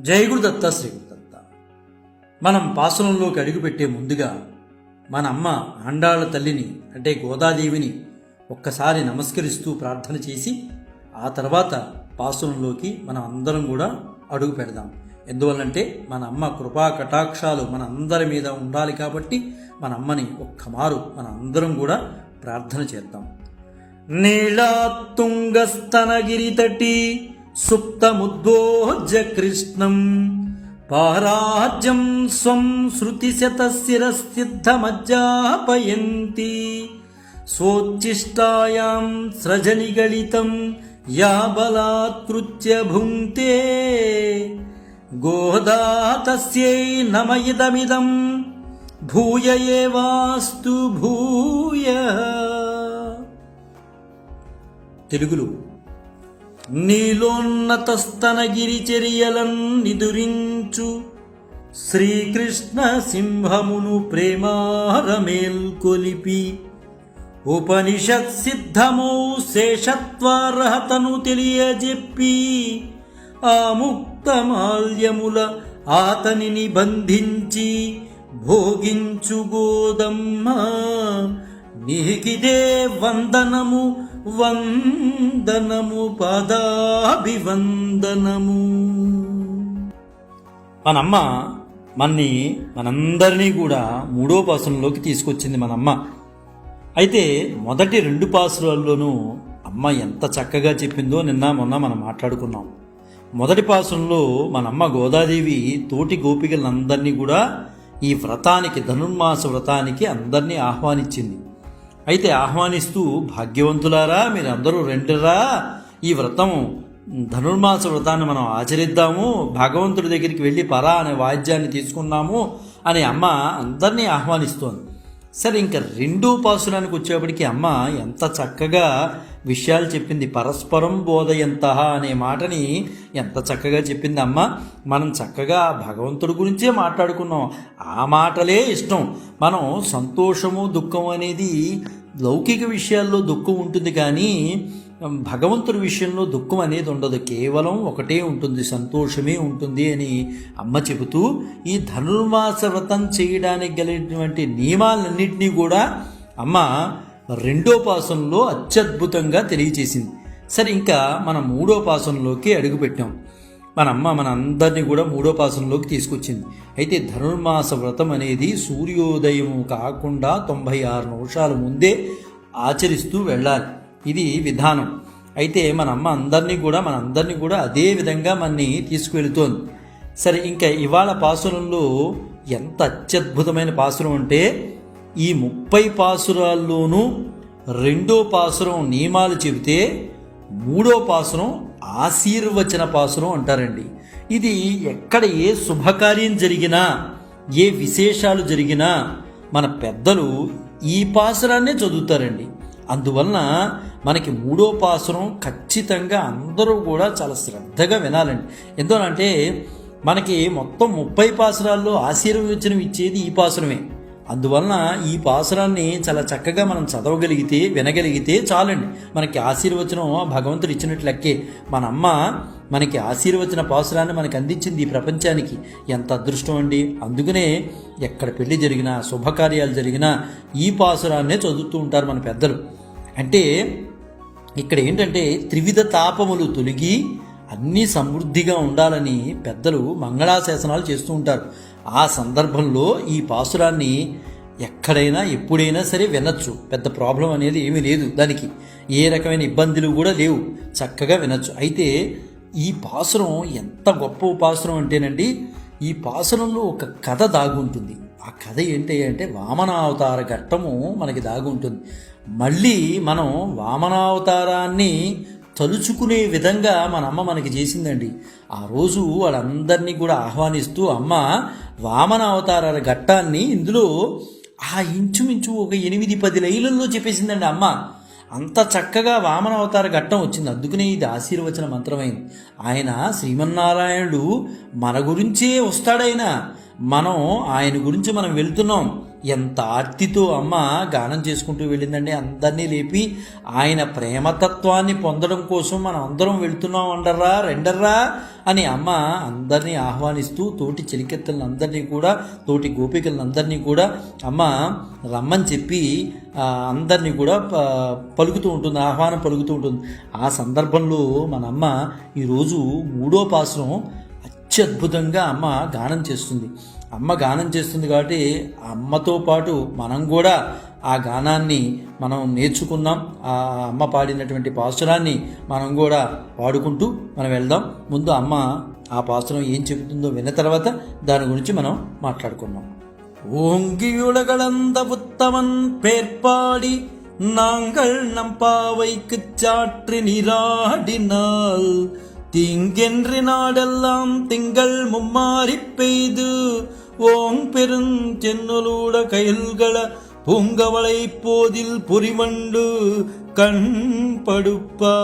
జై గురుదత్త శ్రీ గురుదత్త మనం పాసనంలోకి అడుగుపెట్టే ముందుగా మన అమ్మ అండాళ్ళ తల్లిని అంటే గోదాదేవిని ఒక్కసారి నమస్కరిస్తూ ప్రార్థన చేసి ఆ తర్వాత పాసనంలోకి మనం అందరం కూడా అడుగు పెడదాం. ఎందువల్లంటే మన అమ్మ కృపా కటాక్షాలు మన అందరి మీద ఉండాలి కాబట్టి మన అమ్మని ఒక్క మారు మన అందరం కూడా ప్రార్థన చేద్దాం. నీళ తుంగస్తనగిరి తటి కృష్ణం పారాజ్యం స్వం శృతిశతశిరసిద్ధమజ్జాపయంతి స్వోచ్ఛిష్టాయాం సృజనిగళితం యా బలాత్కృత్య భుంక్తే గోదా తస్యై నమ భూయ ఏవాస్తు భూయ తెలుగులో నీలోన్నతస్తనగిరి చర్యలన్ నిదురించు శ్రీకృష్ణ సింహమును ప్రేమారమేల్కొలిపి. ఉపనిషత్ సిద్ధమౌ శేషత్వార్హతను తెలియజెప్పి. ఆ ముక్తమాల్యముల ఆతనిని బంధించి భోగించు గోదమ్మ. నీకిదే వందనము వందనము పదాభివందనము. మనమ్మ మన్ని మనందరినీ కూడా మూడో పాసులలోకి తీసుకొచ్చింది మనమ్మ. అయితే మొదటి రెండు పాసురాల్లోనూ అమ్మ ఎంత చక్కగా చెప్పిందో నిన్న మొన్న మనం మాట్లాడుకున్నాం. మొదటి పాసంలో మన అమ్మ గోదాదేవి తోటి గోపికలందరినీ కూడా ఈ వ్రతానికి ధనుర్మాస వ్రతానికి అందరినీ ఆహ్వానించింది. అయితే ఆహ్వానిస్తూ భాగ్యవంతులారా మీరందరూ రెండురా ఈ వ్రతం ధనుర్మాస వ్రతాన్ని మనం ఆచరిద్దాము భగవంతుడి దగ్గరికి వెళ్ళి పరా అనే వాద్యాన్ని తీసుకున్నాము అని అమ్మ అందరినీ ఆహ్వానిస్తోంది. సరే ఇంకా రెండు పాసురానికి వచ్చేప్పటికి అమ్మ ఎంత చక్కగా విషయాలు చెప్పింది. పరస్పరం బోధయంత అనే మాటని ఎంత చక్కగా చెప్పింది అమ్మ. మనం చక్కగా భగవంతుడి గురించే మాట్లాడుకున్నాం. ఆ మాటలే ఇష్టం. మనం సంతోషము దుఃఖం అనేది లౌకిక విషయాల్లో దుఃఖం ఉంటుంది కానీ భగవంతుడి విషయంలో దుఃఖం అనేది ఉండదు. కేవలం ఒకటే ఉంటుంది సంతోషమే ఉంటుంది అని అమ్మ చెబుతూ ఈ ధనుర్మాస వ్రతం చేయడానికి కలిగినటువంటి నియమాలన్నింటినీ కూడా అమ్మ రెండో పాసంలో అత్యద్భుతంగా తెలియచేసింది. సరే ఇంకా మనం మూడో పాసంలోకి అడుగుపెట్టాం. మన అమ్మ మన అందరినీ కూడా మూడో పాసంలోకి తీసుకొచ్చింది. అయితే ధనుర్మాస వ్రతం అనేది సూర్యోదయం కాకుండా తొంభై ఆరు నిమిషాల ముందే ఆచరిస్తూ వెళ్ళాలి. ఇది విధానం. అయితే మన అమ్మ అందరినీ కూడా మన అందరినీ కూడా అదే విధంగా మనని తీసుకువెళుతోంది. సరే ఇంకా ఇవాళ పాసురంలో ఎంత అత్యద్భుతమైన పాసురం అంటే ఈ ముప్పై పాసురాల్లోనూ రెండో పాసురం నియమాలు చెబితే మూడో పాసురం ఆశీర్వచన పాసురం అంటారండి. ఇది ఎక్కడ ఏ శుభకార్యం జరిగినా ఏ విశేషాలు జరిగినా మన పెద్దలు ఈ పాసురాన్నే చదువుతారండి. అందువలన మనకి మూడో పాసురం ఖచ్చితంగా అందరూ కూడా చాలా శ్రద్ధగా వినాలండి. ఎందుకంటే మనకి మొత్తం ముప్పై పాసురాల్లో ఆశీర్వచనం ఇచ్చేది ఈ పాసురమే. అందువలన ఈ పాసురాన్ని చాలా చక్కగా మనం చదవగలిగితే వినగలిగితే చాలండి. మనకి ఆశీర్వచనం భగవంతుడు ఇచ్చినట్లు లెక్కే. మన అమ్మ మనకి ఆశీర్వచన పాసురాన్ని మనకు అందించింది ఈ ప్రపంచానికి. ఎంత అదృష్టం అండి. అందుకనే ఎక్కడ పెళ్ళి జరిగినా శుభకార్యాలు జరిగినా ఈ పాసురాన్నే చదువుతూ ఉంటారు మన పెద్దలు. అంటే ఇక్కడ ఏంటంటే త్రివిధ తాపములు తొలగి అన్నీ సమృద్ధిగా ఉండాలని పెద్దలు మంగళాశాసనాలు చేస్తూ ఉంటారు. ఆ సందర్భంలో ఈ పాసురాన్ని ఎక్కడైనా ఎప్పుడైనా సరే వినొచ్చు. పెద్ద ప్రాబ్లం అనేది ఏమీ లేదు దానికి. ఏ రకమైన ఇబ్బందులు కూడా లేవు. చక్కగా వినొచ్చు. అయితే ఈ పాసురం ఎంత గొప్ప పాసురం అంటేనండి ఈ పాసురంలో ఒక కథ దాగుంటుంది. ఆ కథ ఏంటి అంటే వామనావతార ఘట్టము మనకి దాగుంటుంది. మళ్ళీ మనం వామనావతారాన్ని తలుచుకునే విధంగా మన అమ్మ మనకి చేసిందండి. ఆ రోజు వాళ్ళందరినీ కూడా ఆహ్వానిస్తూ అమ్మ వామన అవతారాల ఘట్టాన్ని ఇందులో ఆ ఇంచుమించు ఒక ఎనిమిది పది లైలల్లో చెప్పేసిందండి అమ్మ. అంత చక్కగా వామన అవతార ఘట్టం వచ్చింది. అందుకనే ఇది ఆశీర్వచన మంత్రమైంది. ఆయన శ్రీమన్నారాయణుడు మన గురించే వస్తాడైనా మనం ఆయన గురించి మనం వెళ్తున్నాం. ఎంత ఆర్తితో అమ్మ గానం చేసుకుంటూ వెళ్ళిందండి. అందరినీ లేపి ఆయన ప్రేమతత్వాన్ని పొందడం కోసం మనం అందరం వెళ్తున్నాం అండర్రా రెండర్రా అని అమ్మ అందరినీ ఆహ్వానిస్తూ తోటి చెలికెత్తలను అందరినీ కూడా తోటి గోపికలను అందరినీ కూడా అమ్మ రమ్మని చెప్పి అందరినీ కూడా ప- పలుకుతూ ఉంటుంది ఆహ్వానం పలుకుతూ ఉంటుంది. ఆ సందర్భంలో మన అమ్మ ఈరోజు మూడో పాసరం అత్యద్భుతంగా అమ్మ గానం చేస్తుంది. అమ్మ గానం చేస్తుంది కాబట్టి ఆ అమ్మతో పాటు మనం కూడా ఆ గానాన్ని మనం నేర్చుకున్నాం ఆ అమ్మ పాడినటువంటి పాసురాన్ని మనం కూడా పాడుకుంటూ మనం వెళ్దాం ముందు అమ్మ ఆ పాసురం ఏం చెబుతుందో విన్న తర్వాత దాని గురించి మనం మాట్లాడుకున్నాం ஓங்கியுலகளந்த புத்தவன் பேர்ப்பாடி நாங்கள் நம் பாவைக்கு சாற்றி நீராடினால் தீங்கென்று நாடெல்லாம் திங்கள் மும்மாறி பெய்து ஓங் பெருந் சென்னலூட கைல்கள பூங்கவளை போதில் பொறிமண்டு கண் படுப்பா.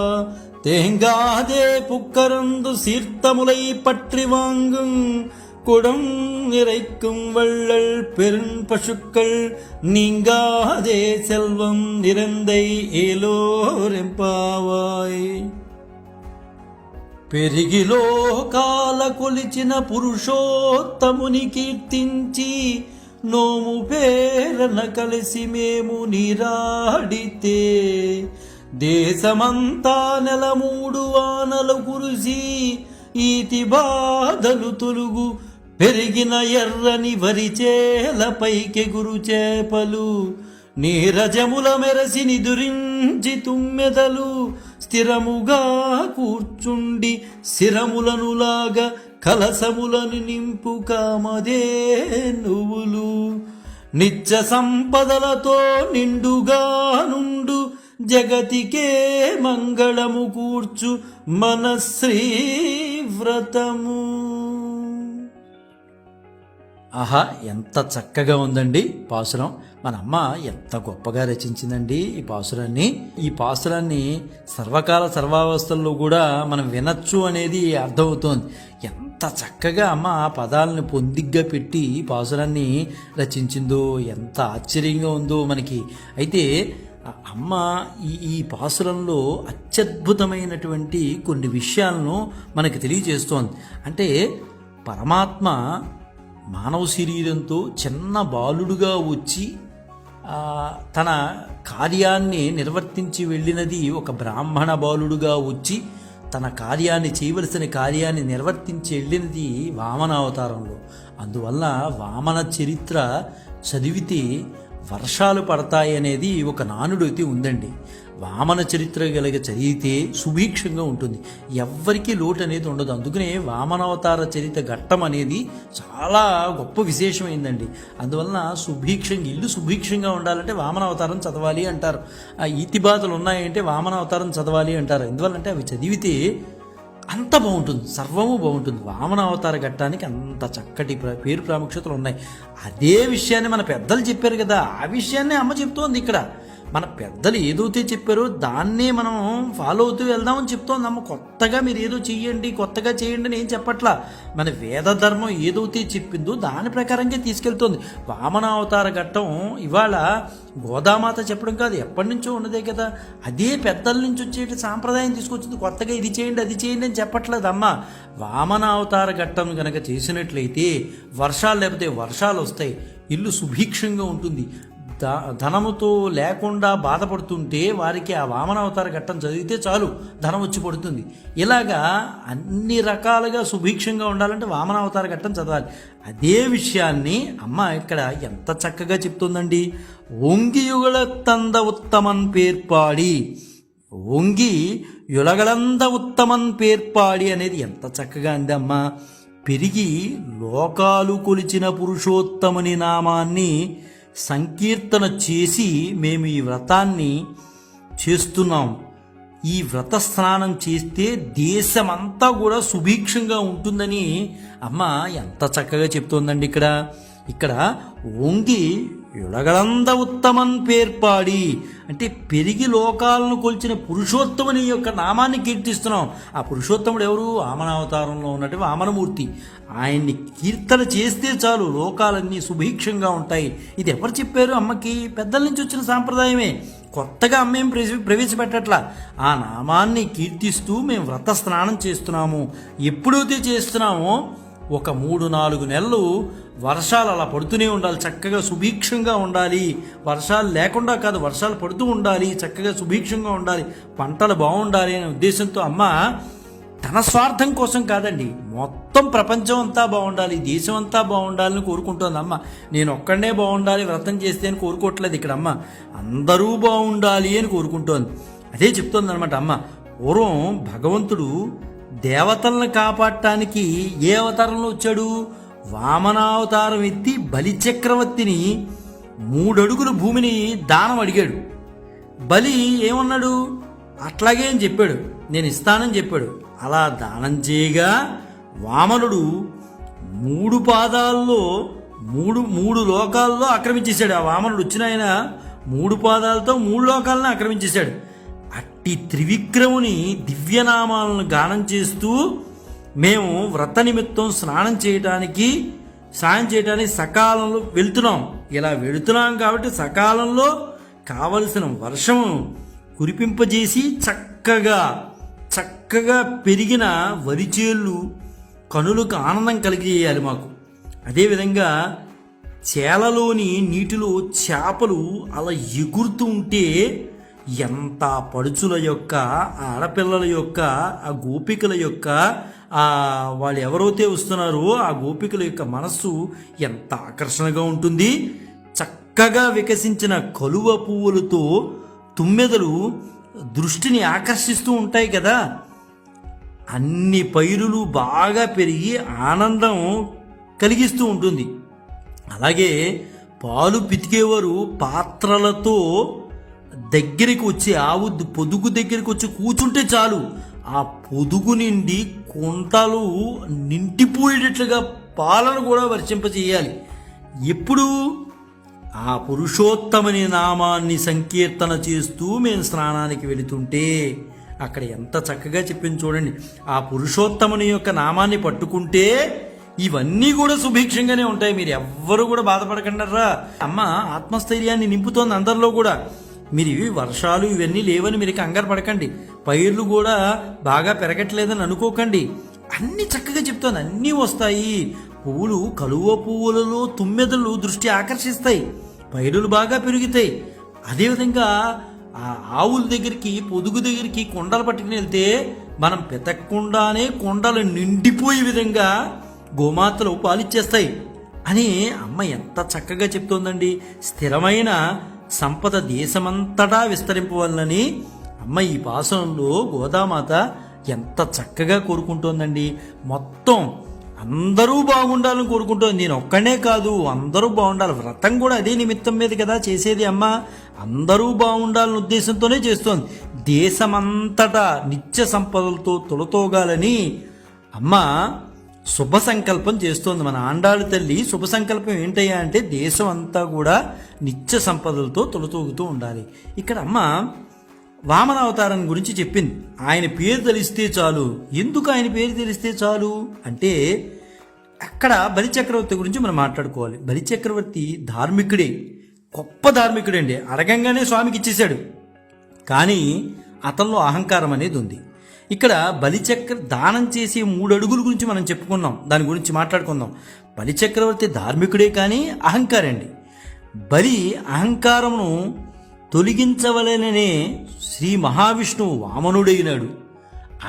தேங்காதே புக்கரந்து சீர்த்தமுலை பற்றி வாங்கும் குடம் நிறைக்கும் வள்ளல் பெரும் பசுக்கள் நீங்காதே செல்வம் நிறைந்தை ஏலோரெம்பாவாய் పెరిగిలో కాల కొలిచిన పురుషోత్తముని కీర్తించి నోము పేరన కలిసి మేము నిరాడితే. దేశమంతా నెల మూడు వానలు కురిసి ఈతి బాధలు తొలుగు పెరిగిన ఎర్రని వరిచేల పైకెగురు చేపలు. నీరజముల మెరసి నిదురించి తుమ్మెదలు స్థిరముగా కూర్చుండి శిరములనులాగా కలసములను నింపు కామదే నువ్వులు. నిత్య సంపదలతో నిండుగా నుండు జగతికే మంగళము కూర్చు మన శ్రీవ్రతము ఆహా ఎంత చక్కగా ఉందండి పాసురం. మన అమ్మ ఎంత గొప్పగా రచించిందండి ఈ పాసురాన్ని. ఈ పాసురాన్ని సర్వకాల సర్వావస్థల్లో కూడా మనం వినొచ్చు అనేది అర్థమవుతోంది. ఎంత చక్కగా అమ్మ ఆ పదాలను పొందిగ్గా పెట్టి ఈ పాసురాన్ని రచించిందో ఎంత ఆశ్చర్యంగా ఉందో మనకి. అయితే అమ్మ ఈ ఈ పాసురంలో అత్యద్భుతమైనటువంటి కొన్ని విషయాలను మనకి తెలియజేస్తోంది. అంటే పరమాత్మ మానవ శరీరంతో చిన్న బాలుడుగా వచ్చి తన కార్యాన్ని నిర్వర్తించి వెళ్ళినది ఒక బ్రాహ్మణ బాలుడుగా వచ్చి తన కార్యాన్ని చేయవలసిన కార్యాన్ని నిర్వర్తించి వెళ్ళినది వామన అవతారంలో. అందువల్ల వామన చరిత్ర చదివితే వర్షాలు పడతాయి అనేది ఒక నానుడు అయితే ఉందండి. వామన చరిత్ర గలగ చదివితే సుభీక్షంగా ఉంటుంది. ఎవ్వరికీ లోటు అనేది ఉండదు. అందుకనే వామనావతార చరిత్ర ఘట్టం అనేది చాలా గొప్ప విశేషమైందండి. అందువలన సుభీక్షంగా ఇల్లు సుభీక్షంగా ఉండాలంటే వామనావతారం చదవాలి అంటారు. ఆ ఈతి బాధలు ఉన్నాయంటే వామనావతారం చదవాలి అంటారు. ఎందువల్లంటే అవి చదివితే అంత బాగుంటుంది. సర్వము బాగుంటుంది. వామన అవతార ఘట్టానికి అంత చక్కటి పేరు ప్రాముఖ్యతలు ఉన్నాయి. అదే విషయాన్ని మన పెద్దలు చెప్పారు కదా. ఆ విషయాన్ని అమ్మ చెప్తోంది ఇక్కడ. మన పెద్దలు ఏదైతే చెప్పారో దాన్నే మనం ఫాలో అవుతూ వెళ్దామని చెప్తోంది కొత్తగా మీరు ఏదో చెయ్యండి కొత్తగా చేయండి అని ఏం చెప్పట్లా? మన వేద ధర్మం ఏదైతే చెప్పిందో దాని ప్రకారంగా తీసుకెళ్తోంది. వామన అవతార ఘట్టం ఇవాళ గోదామాత చెప్పడం కాదు ఎప్పటి నుంచో ఉన్నదే కదా. అదే పెద్దల నుంచి వచ్చే సాంప్రదాయం తీసుకొచ్చింది. కొత్తగా ఇది చేయండి అది చేయండి అని చెప్పట్లేదు అమ్మ. వామన అవతార ఘట్టం కనుక చేసినట్లయితే వర్షాలు లేకపోతే వర్షాలు వస్తాయి. ఇల్లు సుభిక్షంగా ఉంటుంది. ధనముతో లేకుండా బాధపడుతుంటే వారికి ఆ వామన అవతార ఘట్టం చదివితే చాలు ధనం వచ్చి పడుతుంది. ఇలాగా అన్ని రకాలుగా సుభిక్షంగా ఉండాలంటే వామన అవతార ఘట్టం చదవాలి. అదే విషయాన్ని అమ్మ ఇక్కడ ఎంత చక్కగా చెప్తుందండి. ఒంగియుగల తంద ఉత్తమన్ పేర్పాడి. ఒంగి యులగలంద ఉత్తమన్ పేర్పాడి అనేది ఎంత చక్కగా అంది అమ్మ. పెరిగి లోకాలు కొలిచిన పురుషోత్తముని నామాన్ని సంకీర్తన చేసి మేము ఈ వ్రతాన్ని చేస్తున్నాం. ఈ వ్రత స్నానం చేస్తే దేశమంతా కూడా సుభీక్షంగా ఉంటుందని అమ్మ ఎంత చక్కగా చెప్తోందండి ఇక్కడ. ఇక్కడ వంగి యుడగలంద ఉత్తమన్ పేర్పాడి. అంటే పెరిగి లోకాలను కొలిచిన పురుషోత్తముని యొక్క నామాన్ని కీర్తిస్తున్నాం. ఆ పురుషోత్తముడు ఎవరు? వామనావతారంలో ఉన్నటువంటి వామనమూర్తి. ఆయన్ని కీర్తన చేస్తే చాలు లోకాలన్నీ సుభిక్షంగా ఉంటాయి. ఇది ఎవరు చెప్పారు? అమ్మకి పెద్దల నుంచి వచ్చిన సాంప్రదాయమే. కొత్తగా అమ్మేం ప్రవేశపెట్టట్లా. ఆ నామాన్ని కీర్తిస్తూ మేము వ్రత స్నానం చేస్తున్నాము. ఎప్పుడైతే చేస్తున్నామో ఒక మూడు నాలుగు నెలలు వర్షాలు అలా పడుతూనే ఉండాలి. చక్కగా సుభిక్షంగా ఉండాలి. వర్షాలు లేకుండా కాదు వర్షాలు పడుతూ ఉండాలి. చక్కగా సుభిక్షంగా ఉండాలి. పంటలు బాగుండాలి అనే ఉద్దేశంతో అమ్మ తన స్వార్థం కోసం కాదండి మొత్తం ప్రపంచం అంతా బాగుండాలి దేశం అంతా బాగుండాలని కోరుకుంటోంది అమ్మ. నేను ఒక్కడనే బాగుండాలి వ్రతం చేస్తే అని కోరుకోవట్లేదు ఇక్కడ అమ్మ. అందరూ బాగుండాలి అని కోరుకుంటోంది. అదే చెప్తోంది అనమాట అమ్మ. పూర్వం భగవంతుడు దేవతలను కాపాడటానికి ఏ అవతారంలో వచ్చాడు? వామనావతారం ఎత్తి బలిచక్రవర్తిని మూడడుగుల భూమిని దానం అడిగాడు. బలి ఏమన్నాడు? అట్లాగే అని చెప్పాడు. నేను ఇస్తానని చెప్పాడు. అలా దానం చేయగా వామనుడు మూడు పాదాల్లో మూడు మూడు లోకాల్లో ఆక్రమించేశాడు. ఆ వామనుడు వచ్చిన ఆయన మూడు పాదాలతో మూడు లోకాలను ఆక్రమించేశాడు. అట్టి త్రివిక్రముని దివ్యనామాలను గానం చేస్తూ మేము వ్రత నిమిత్తం స్నానం చేయటానికి స్నానం చేయడానికి సకాలంలో వెళ్తున్నాం. ఇలా వెళుతున్నాం కాబట్టి సకాలంలో కావలసిన వర్షము కురిపింపజేసి చక్కగా చక్కగా పెరిగిన వరిచేళ్ళు కనులకు ఆనందం కలిగజేయాలి మాకు. అదేవిధంగా చేలలోని నీటిలో చేపలు అలా ఎగురుతూ ఉంటే ఎంత పడుచుల యొక్క ఆడపిల్లల యొక్క ఆ గోపికల యొక్క ఆ వాళ్ళు ఎవరైతే వస్తున్నారో ఆ గోపికల యొక్క మనస్సు ఎంత ఆకర్షణగా ఉంటుంది. చక్కగా వికసించిన కలువ పువ్వులతో తుమ్మెదలు దృష్టిని ఆకర్షిస్తూ ఉంటాయి కదా. అన్ని పైరులు బాగా పెరిగి ఆనందం కలిగిస్తూ ఉంటుంది. అలాగే పాలు పితికేవారు పాత్రలతో దగ్గరికి వచ్చి ఆవు పొదుగు దగ్గరికి వచ్చి కూర్చుంటే చాలు. ఆ పొదుగు నిండి కుంటలు నిండిపోయేటట్లుగా పాలను కూడా వర్షింపచేయాలి ఎప్పుడు? ఆ పురుషోత్తమని నామాన్ని సంకీర్తన చేస్తూ మేము స్నానానికి వెళుతుంటే అక్కడ ఎంత చక్కగా చెప్పింది చూడండి. ఆ పురుషోత్తముని యొక్క నామాన్ని పట్టుకుంటే ఇవన్నీ కూడా సుభిక్షంగానే ఉంటాయి. మీరు ఎవ్వరు కూడా బాధపడకండరా అమ్మ ఆత్మస్థైర్యాన్ని నింపుతోంది అందరిలో కూడా. మీరు ఇవి వర్షాలు ఇవన్నీ లేవని మీరు కంగారు పడకండి. పైర్లు కూడా బాగా పెరగట్లేదని అనుకోకండి. అన్ని చక్కగా చెప్తాను అన్నీ వస్తాయి. పువ్వులు కలువ పువ్వులలో తుమ్మెదలు దృష్టి ఆకర్షిస్తాయి. పైరులు బాగా పెరుగుతాయి. అదేవిధంగా ఆ ఆవుల దగ్గరికి పొదుగు దగ్గరికి కొండలు పట్టుకుని వెళ్తే మనం పెతక్కుండానే కొండలు నిండిపోయే విధంగా గోమాతలు పాలిచ్చేస్తాయి. అని అమ్మ ఎంత చక్కగా చెప్తోందండి. స్థిరమైన సంపద దేశమంతటా విస్తరింపవలనని అమ్మ ఈ పాసనంలో గోదామాత ఎంత చక్కగా కోరుకుంటోందండి. మొత్తం అందరూ బాగుండాలని కోరుకుంటోంది. నేను ఒక్కనే కాదు అందరూ బాగుండాలి. వ్రతం కూడా అదే నిమిత్తం మీద కదా చేసేది అమ్మ. అందరూ బాగుండాలని ఉద్దేశంతోనే చేస్తోంది. దేశమంతటా నిత్య సంపదలతో తొలతోగాలని అమ్మ శుభ సంకల్పం చేస్తోంది. మన ఆండాళ్ళ తల్లి శుభ సంకల్పం ఏంటయ్యా అంటే దేశం అంతా కూడా నిత్య సంపదలతో తొలతూగుతూ ఉండాలి. ఇక్కడ అమ్మ వామన అవతారం గురించి చెప్పింది. ఆయన పేరు తెలిస్తే చాలు. ఎందుకు ఆయన పేరు తెలిస్తే చాలు? అంటే అక్కడ బలిచక్రవర్తి గురించి మనం మాట్లాడుకోవాలి. బలిచక్రవర్తి ధార్మికుడే. గొప్ప ధార్మికుడండి. అడగంగానే స్వామికి ఇచ్చేశాడు. కానీ అతనిలో అహంకారం అనేది ఉంది. ఇక్కడ బలిచక్ర దానం చేసే మూడు అడుగుల గురించి మనం చెప్పుకున్నాం. దాని గురించి మాట్లాడుకుందాం. బలిచక్రవర్తి ధార్మికుడే కానీ అహంకారండి. బలి అహంకారమును తొలగించవలననే శ్రీ మహావిష్ణువు వామనుడైనాడు.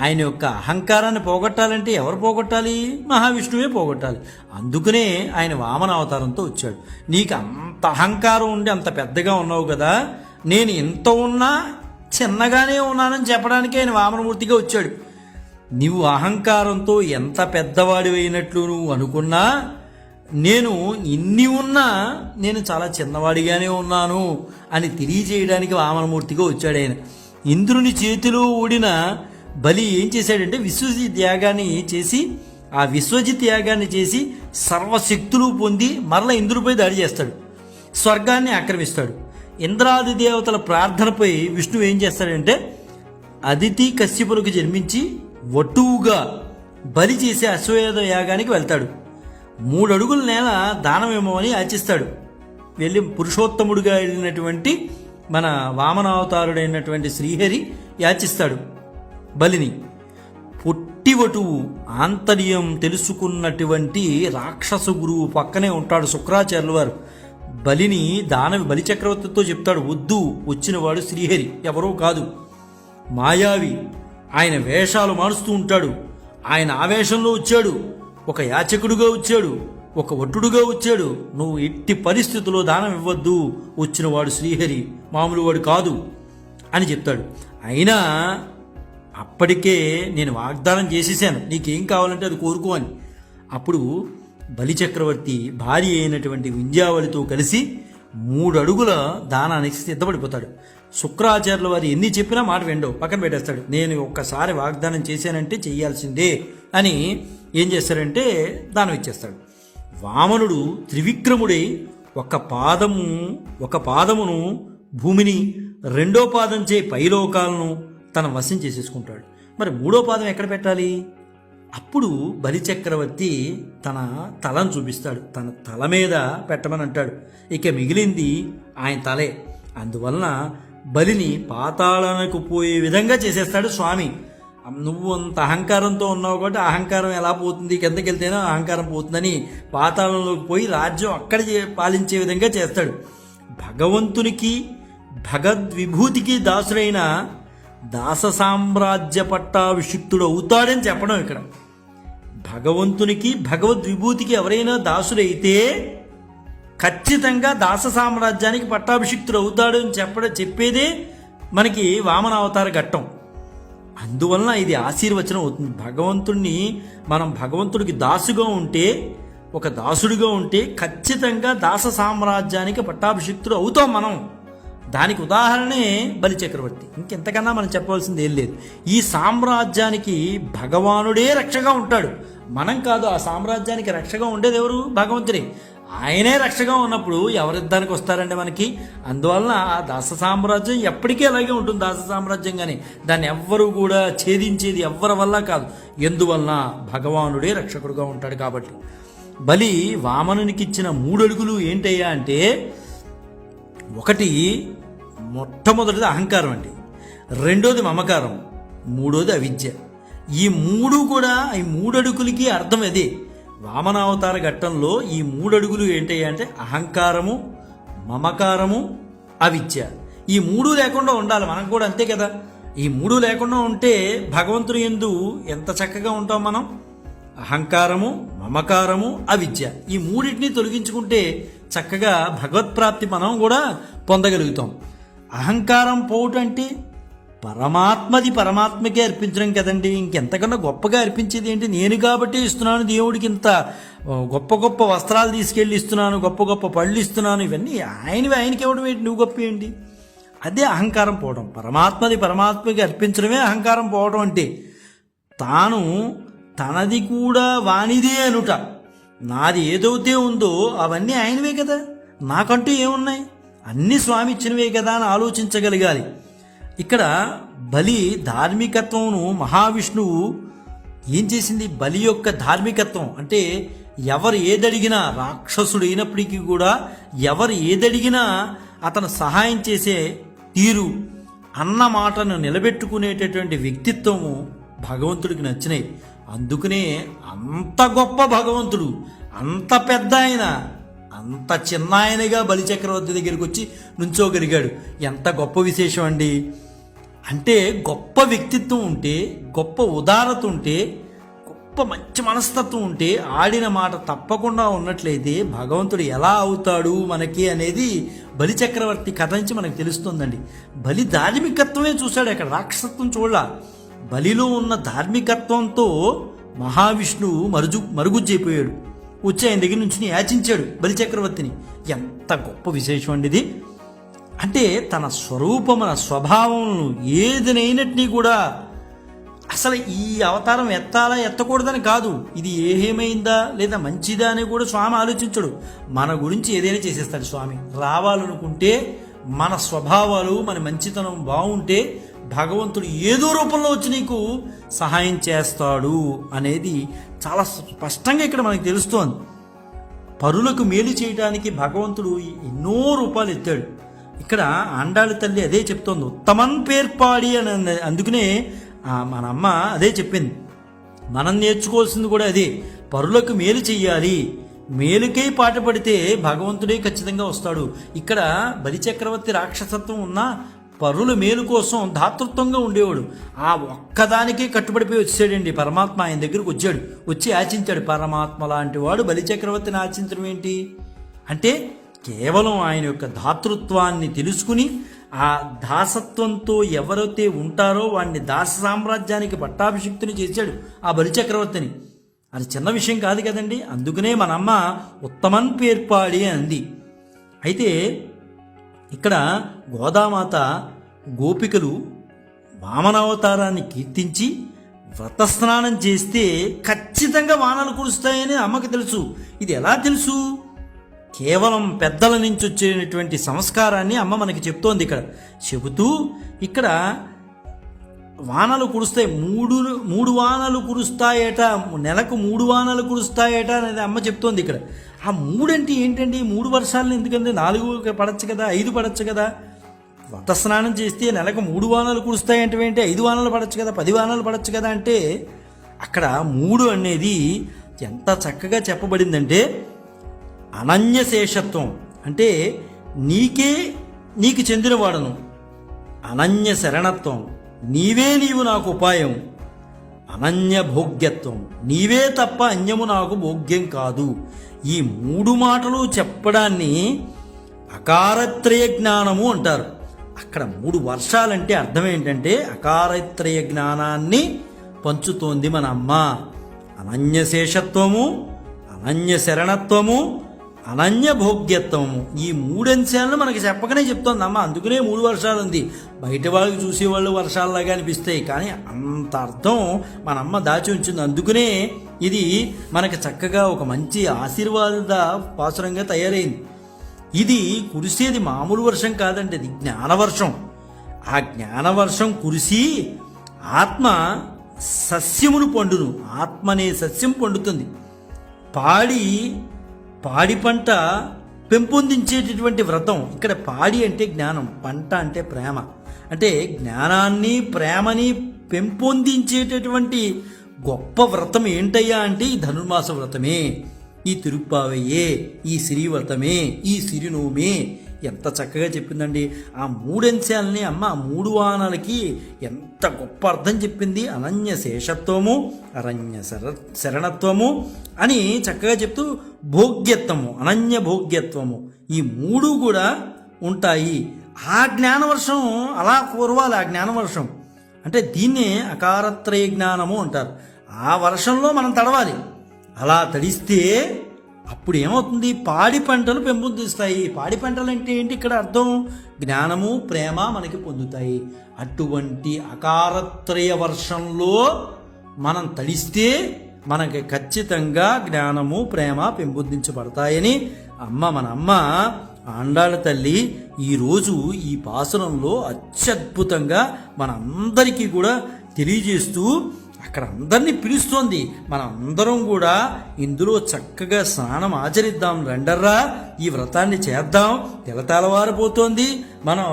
ఆయన యొక్క అహంకారాన్ని పోగొట్టాలంటే ఎవరు పోగొట్టాలి? మహావిష్ణువే పోగొట్టాలి. అందుకనే ఆయన వామన అవతారంతో వచ్చాడు. నీకు అంత అహంకారం ఉండి అంత పెద్దగా ఉన్నావు కదా. నేను ఎంత ఉన్నా చిన్నగానే ఉన్నానని చెప్పడానికి ఆయన వామనమూర్తిగా వచ్చాడు. నీవు అహంకారంతో ఎంత పెద్దవాడి అయినట్లు నువ్వు అనుకున్నా నేను ఇన్ని ఉన్నా నేను చాలా చిన్నవాడిగానే ఉన్నాను అని తెలియజేయడానికి వామనమూర్తిగా వచ్చాడు ఆయన. ఇంద్రుని చేతిలో ఓడిన బలి ఏం చేశాడంటే విశ్వజిత్ యాగాన్ని చేసి ఆ విశ్వజిత్ యాగాన్ని చేసి సర్వశక్తులు పొంది మరల ఇంద్రుడిపై దాడి చేస్తాడు. స్వర్గాన్ని ఆక్రమిస్తాడు. ఇంద్రాది దేవతల ప్రార్థనపై విష్ణువు ఏం చేస్తాడంటే అదితి కశ్యపులకు జన్మించి వటువుగా బలి చేసే అశ్వమేధ యాగానికి వెళ్తాడు. మూడు అడుగుల నేల దానం ఇవ్వమని యాచిస్తాడు వెళ్ళి పురుషోత్తముడుగా వెళ్ళినటువంటి మన వామనావతారుడైనటువంటి శ్రీహరి యాచిస్తాడు బలిని. పొట్టివటువు ఆంతర్యం తెలుసుకున్నటువంటి రాక్షస గురువు పక్కనే ఉంటాడు శుక్రాచార్యుల వారు. బలిని దానవి బలి చక్రవర్తితో చెప్తాడు వద్దు వచ్చినవాడు శ్రీహరి ఎవరో కాదు. మాయావి ఆయన వేషాలు మారుస్తూ ఉంటాడు. ఆయన ఆవేశంలో వచ్చాడు. ఒక యాచకుడుగా వచ్చాడు. ఒక ఒట్టుడుగా వచ్చాడు. నువ్వు ఎట్టి పరిస్థితుల్లో దానం ఇవ్వద్దు వచ్చినవాడు శ్రీహరి మామూలు వాడు కాదు అని చెప్తాడు. అయినా అప్పటికే నేను వాగ్దానం చేసేసాను నీకేం కావాలంటే అది కోరుకో అని. అప్పుడు బలిచక్రవర్తి భార్య అయినటువంటి వింధ్యావళితో కలిసి మూడు అడుగుల దానానికి సిద్ధపడిపోతాడు. శుక్రాచార్యుల వారు ఎన్ని చెప్పినా మాట వెండవు పక్కన పెట్టేస్తాడు. నేను ఒక్కసారి వాగ్దానం చేశానంటే చేయాల్సిందే అని ఏం చేస్తాడంటే దానం ఇచ్చేస్తాడు. వామనుడు త్రివిక్రముడై ఒక పాదము ఒక పాదమును భూమిని రెండో పాదం చే పైలోకాలను తన వశం చేసేసుకుంటాడు. మరి మూడో పాదం ఎక్కడ పెట్టాలి? అప్పుడు బలిచక్రవర్తి తన తలను చూపిస్తాడు. తన తల మీద పెట్టమని అంటాడు. ఇక మిగిలింది ఆయన తలే. అందువలన బలిని పాతాళానికి పోయే విధంగా చేసేస్తాడు స్వామి. నువ్వు అంత అహంకారంతో ఉన్నావు కాబట్టి అహంకారం ఎలా పోతుంది? కిందకి వెళ్తేనే అహంకారం పోతుందని పాతాళంలోకి పోయి రాజ్యం అక్కడ చే- పాలించే విధంగా చేస్తాడు. భగవంతునికి భగద్విభూతికి దాసుడైన దాస సామ్రాజ్య పట్టాభిషిక్తుడు అవుతాడని చెప్పడం ఇక్కడ. భగవంతునికి భగవద్విభూతికి ఎవరైనా దాసుడైతే ఖచ్చితంగా దాస సామ్రాజ్యానికి పట్టాభిషిక్తుడు అవుతాడు అని చెప్పడం చెప్పేదే మనకి వామన అవతార ఘట్టం. అందువలన ఇది ఆశీర్వచనం అవుతుంది. భగవంతుణ్ణి మనం భగవంతుడికి దాసుగా ఉంటే ఒక దాసుడిగా ఉంటే ఖచ్చితంగా దాస సామ్రాజ్యానికి పట్టాభిషిక్తుడు అవుతాం మనం. దానికి ఉదాహరణే బలి చక్రవర్తి. ఇంకెంతకన్నా మనం చెప్పవలసింది ఏం లేదు. ఈ సామ్రాజ్యానికి భగవానుడే రక్షగా ఉంటాడు. మనం కాదు ఆ సామ్రాజ్యానికి రక్షగా ఉండేది ఎవరు? భగవంతుడే. ఆయనే రక్షగా ఉన్నప్పుడు ఎవరిద్దానికి వస్తారండి మనకి? అందువలన ఆ దాస సామ్రాజ్యం ఎప్పటికీ అలాగే ఉంటుంది దాస సామ్రాజ్యం కానీ దాన్ని ఎవ్వరు కూడా ఛేదించేది ఎవ్వరి వల్ల కాదు. ఎందువలన భగవానుడే రక్షకుడుగా ఉంటాడు కాబట్టి. బలి వామనునికి ఇచ్చిన మూడు అడుగులు ఏంటయ్యా అంటే ఒకటి మొట్టమొదటిది అహంకారం అండి. రెండోది మమకారం. మూడోది అవిద్య. ఈ మూడు కూడా ఈ మూడడుగులకి అర్థం అదే. వామనావతార ఘట్టంలో ఈ మూడడుగులు ఏంటయ్యా అంటే అహంకారము మమకారము అవిద్య. ఈ మూడు లేకుండా ఉండాలి మనకు కూడా అంతే కదా. ఈ మూడు లేకుండా ఉంటే భగవంతుని ఎందు ఎంత చక్కగా ఉంటాం మనం? అహంకారము మమకారము అవిద్య. ఈ మూడింటిని తొలగించుకుంటే చక్కగా భగవత్ప్రాప్తి మనం కూడా పొందగలుగుతాం. అహంకారం పోవటంటే పరమాత్మది పరమాత్మకే అర్పించడం కదండి. ఇంకెంతకన్నా గొప్పగా అర్పించేది ఏంటి? నేను కాబట్టి ఇస్తున్నాను దేవుడికి ఇంత గొప్ప గొప్ప వస్త్రాలు తీసుకెళ్ళి ఇస్తున్నాను గొప్ప గొప్ప పళ్ళు ఇస్తున్నాను ఇవన్నీ ఆయనవి ఆయనకి ఇవ్వడం ఏంటి? నువ్వు గొప్ప ఏంటి? అదే అహంకారం పోవడం. పరమాత్మది పరమాత్మకి అర్పించడమే అహంకారం పోవడం అంటే తాను తనది కూడా వానిదే అనుట. నాది ఏదైతే ఉందో అవన్నీ ఆయనవే కదా. నాకంటూ ఏమున్నాయి? అన్ని స్వామి ఇచ్చినవే కదా అని ఆలోచించగలగాలి. ఇక్కడ బలి ధార్మికత్వమును మహావిష్ణువు ఏం చేసింది? బలి యొక్క ధార్మికత్వం. అంటే ఎవరు ఏదడిగినా రాక్షసుడు అయినప్పటికీ కూడా ఎవరు ఏదడిగినా అతను సహాయం చేసే తీరు అన్న మాటను నిలబెట్టుకునేటటువంటి వ్యక్తిత్వము భగవంతుడికి నచ్చినాయి. అందుకనే అంత గొప్ప భగవంతుడు అంత పెద్ద ఆయన అంత చిన్న ఆయనగా బలిచక్రవర్తి దగ్గరికి వచ్చి నుంచోగలిగాడు. ఎంత గొప్ప విశేషం అండి. అంటే గొప్ప వ్యక్తిత్వం ఉంటే గొప్ప ఉదారత ఉంటే గొప్ప మంచి మనస్తత్వం ఉంటే ఆడిన మాట తప్పకుండా ఉన్నట్లయితే భగవంతుడు ఎలా అవుతాడు మనకి అనేది బలి చక్రవర్తి కథ నుంచి మనకు తెలుస్తుందండి. బలి ధార్మికత్వమే చూశాడు అక్కడ రాక్షసత్వం చూడాల. బలిలో ఉన్న ధార్మికత్వంతో మహావిష్ణువు మరుజు మరుగుజ్జైపోయాడు. వచ్చి ఆయన దగ్గర నుంచి యాచించాడు బలిచక్రవర్తిని. ఎంత గొప్ప విశేషం అండి ఇది. అంటే తన స్వరూపమున స్వభావమును ఏదినైనట్ని కూడా అసలు ఈ అవతారం ఎత్తాలా ఎత్తకూడదని కాదు. ఇది ఏమేమైందా లేదా మంచిదా అని కూడా స్వామి ఆలోచించడు. మన గురించి ఏదైనా చేసేస్తాడు స్వామి. రావాలనుకుంటే మన స్వభావాలు మన మంచితనం బాగుంటే భగవంతుడు ఏదో రూపంలో వచ్చి నీకు సహాయం చేస్తాడు అనేది చాలా స్పష్టంగా ఇక్కడ మనకు తెలుస్తోంది. పరులకు మేలు చేయడానికి భగవంతుడు ఎన్నో రూపాలు ఎత్తాడు. ఇక్కడ ఆండాళ్ళ తల్లి అదే చెప్తోంది. ఉత్తమం పేర్పాడి అని అందుకనే మన అమ్మ అదే చెప్పింది. మనం నేర్చుకోవాల్సింది కూడా అదే. పరులకు మేలు చెయ్యాలి. మేలుకై పాట పడితే భగవంతుడే ఖచ్చితంగా వస్తాడు. ఇక్కడ బలిచక్రవర్తి రాక్షసత్వం ఉన్న పరుల మేలు కోసం దాతృత్వంగా ఉండేవాడు. ఆ ఒక్కదానికే కట్టుబడిపోయి వచ్చాడండి పరమాత్మ ఆయన దగ్గరకు వచ్చాడు. వచ్చి ఆచించాడు. పరమాత్మ లాంటి వాడు బలిచక్రవర్తిని ఆచించడం ఏంటి? అంటే కేవలం ఆయన యొక్క దాతృత్వాన్ని తెలుసుకుని ఆ దాసత్వంతో ఎవరైతే ఉంటారో వాడిని దాస సామ్రాజ్యానికి పట్టాభిషిక్తుని చేశాడు ఆ బలిచక్రవర్తిని అది చిన్న విషయం కాదు కదండి. అందుకనే మన అమ్మ ఉత్తమన్ పేర్పాడి అంది. అయితే ఇక్కడ గోదామాత గోపికలు వామనావతారాన్ని కీర్తించి వ్రతస్నానం చేస్తే ఖచ్చితంగా వానలు కురుస్తాయని అమ్మకి తెలుసు. ఇది ఎలా తెలుసు? కేవలం పెద్దల నుంచి వచ్చేటువంటి సంస్కారాన్ని అమ్మ మనకి చెప్తోంది ఇక్కడ. చెబుతూ ఇక్కడ వానలు కురుస్తాయి. మూడు మూడు వానలు కురుస్తాయట. నెలకు మూడు వానలు కురుస్తాయట అనేది అమ్మ చెప్తోంది ఇక్కడ. ఆ మూడంటే ఏంటండి? మూడు వర్షాలను ఎందుకంటే నాలుగు పడచ్చు కదా ఐదు పడచ్చు కదా? వ్రత స్నానం చేస్తే నెలకు మూడు వానలు కురుస్తాయంటే ఏంటి? ఐదు వానలు పడచ్చు కదా పది వానలు పడచ్చు కదా అంటే అక్కడ మూడు అనేది ఎంత చక్కగా చెప్పబడిందంటే అనన్యశేషత్వం. అంటే నీకే నీకు చెందినవాడను. అనన్య శరణత్వం నీవే నీవు నాకు ఉపాయం. అనన్య భోగ్యత్వం. నీవే తప్ప అన్యము నాకు భోగ్యం కాదు. ఈ మూడు మాటలు చెప్పడాన్ని అకారత్రయ జ్ఞానము అంటారు. అక్కడ మూడు వర్షాలంటే అర్థం ఏంటంటే అకారత్రయ జ్ఞానాన్ని పంచుతోంది మన అమ్మ అనన్యశేషత్వము అనన్య శరణత్వము అనన్య భోగ్యత్వము. ఈ మూడంశాలను మనకి చెప్పకనే చెప్తోంది అమ్మ. అందుకనే మూడు వర్షాలు ఉంది బయట వాళ్ళకి చూసేవాళ్ళు వర్షాల్లాగా అనిపిస్తాయి. కానీ అంత అర్థం మన అమ్మ దాచి ఉంచింది. అందుకనే ఇది మనకి చక్కగా ఒక మంచి ఆశీర్వాద పాసురంగా తయారైంది. ఇది కురిసేది మామూలు వర్షం కాదండి ఇది జ్ఞానవర్షం ఆ జ్ఞానవర్షం కురిసి ఆత్మ సస్యమును పండును. ఆత్మ అనే సస్యం పండుతుంది. పాడి పాడి పంట పెంపొందించేటటువంటి వ్రతం. ఇక్కడ పాడి అంటే జ్ఞానం పంట అంటే ప్రేమ. అంటే జ్ఞానాన్ని ప్రేమని పెంపొందించేటటువంటి గొప్ప వ్రతం ఏంటయ్యా అంటే ఈ ధనుర్మాస వ్రతమే ఈ తిరుప్పావయ్యే ఈ శ్రీవ్రతమే ఈ సిరినోమే. ఎంత చక్కగా చెప్పిందండి. ఆ మూడంశాలని అమ్మ ఆ మూడు వాహనాలకి ఎంత గొప్ప అర్థం చెప్పింది. అనన్య శేషత్వము అరణ్య శర శరణత్వము అని చక్కగా చెప్తూ భోగ్యత్వము అనన్య భోగ్యత్వము. ఈ మూడు కూడా ఉంటాయి. ఆ జ్ఞానవర్షం అలా కోరవాలి ఆ జ్ఞానవర్షం. అంటే దీన్నే అకారత్రయ జ్ఞానము అంటారు. ఆ వర్షంలో మనం తడవాలి. అలా తడిస్తే అప్పుడు ఏమవుతుంది? పాడి పంటలు పెంపొందిస్తాయి. పాడి పంటలు అంటే ఏంటి? ఇక్కడ అర్థం జ్ఞానము ప్రేమ మనకి పొందుతాయి. అటువంటి అకారత్రయ వర్షంలో మనం తడిస్తే మనకి ఖచ్చితంగా జ్ఞానము ప్రేమ పెంపొందించబడతాయని అమ్మ మన అమ్మ ఆండాళ్ళ తల్లి ఈరోజు ఈ పాసనంలో అత్యద్భుతంగా మన అందరికీ కూడా తెలియజేస్తూ అక్కడ అందరినీ పిలుస్తోంది. మన అందరం కూడా ఇందులో చక్కగా స్నానం ఆచరిద్దాం. రండర్రా ఈ వ్రతాన్ని చేద్దాం. తెలతలవారిపోతోంది మనం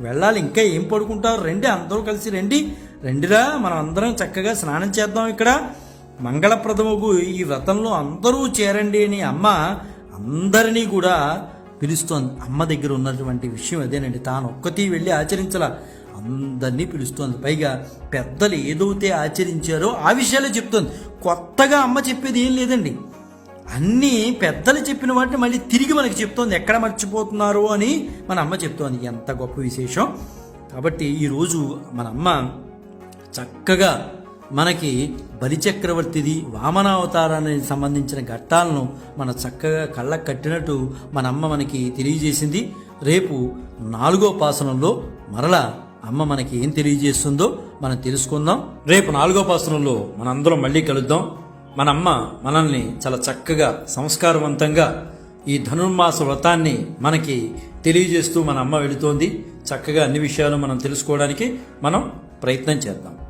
వెళ్ళాలి ఇంకా ఏం పడుకుంటారు? రండి అందరూ కలిసి రండి. రండిరా మనం అందరం చక్కగా స్నానం చేద్దాం ఇక్కడ. మంగళప్రదముకు ఈ వ్రతంలో అందరూ చేరండి అని అమ్మ అందరినీ కూడా పిలుస్తోంది అమ్మ దగ్గర ఉన్నటువంటి విషయం అదేనండి. తాను ఒక్కటి వెళ్ళి ఆచరించాల. అందరినీ పిలుస్తోంది. పైగా పెద్దలు ఏదైతే ఆచరించారో ఆ విషయాలే చెప్తోంది. కొత్తగా అమ్మ చెప్పేది ఏం లేదండి. అన్నీ పెద్దలు చెప్పిన వాటిని మళ్ళీ తిరిగి మనకి చెప్తోంది. ఎక్కడ మర్చిపోతున్నారు అని మన అమ్మ చెప్తోంది. ఎంత గొప్ప విశేషం. కాబట్టి ఈరోజు మన అమ్మ చక్కగా మనకి బలిచక్రవర్తిది వామనావతారానికి సంబంధించిన ఘట్టాలను మన చక్కగా కళ్ళకు కట్టినట్టు మన అమ్మ మనకి తెలియజేసింది. రేపు నాలుగో పాసనంలో మరలా అమ్మ మనకి ఏం తెలియజేస్తుందో మనం తెలుసుకుందాం. రేపు నాలుగో పాసనంలో మనందరం మళ్ళీ కలుద్దాం. మన అమ్మ మనల్ని చాలా చక్కగా సంస్కారవంతంగా ఈ ధనుర్మాస వ్రతాన్ని మనకి తెలియజేస్తూ మన అమ్మ వెళుతోంది. చక్కగా అన్ని విషయాలు మనం తెలుసుకోవడానికి మనం ప్రయత్నం చేద్దాం.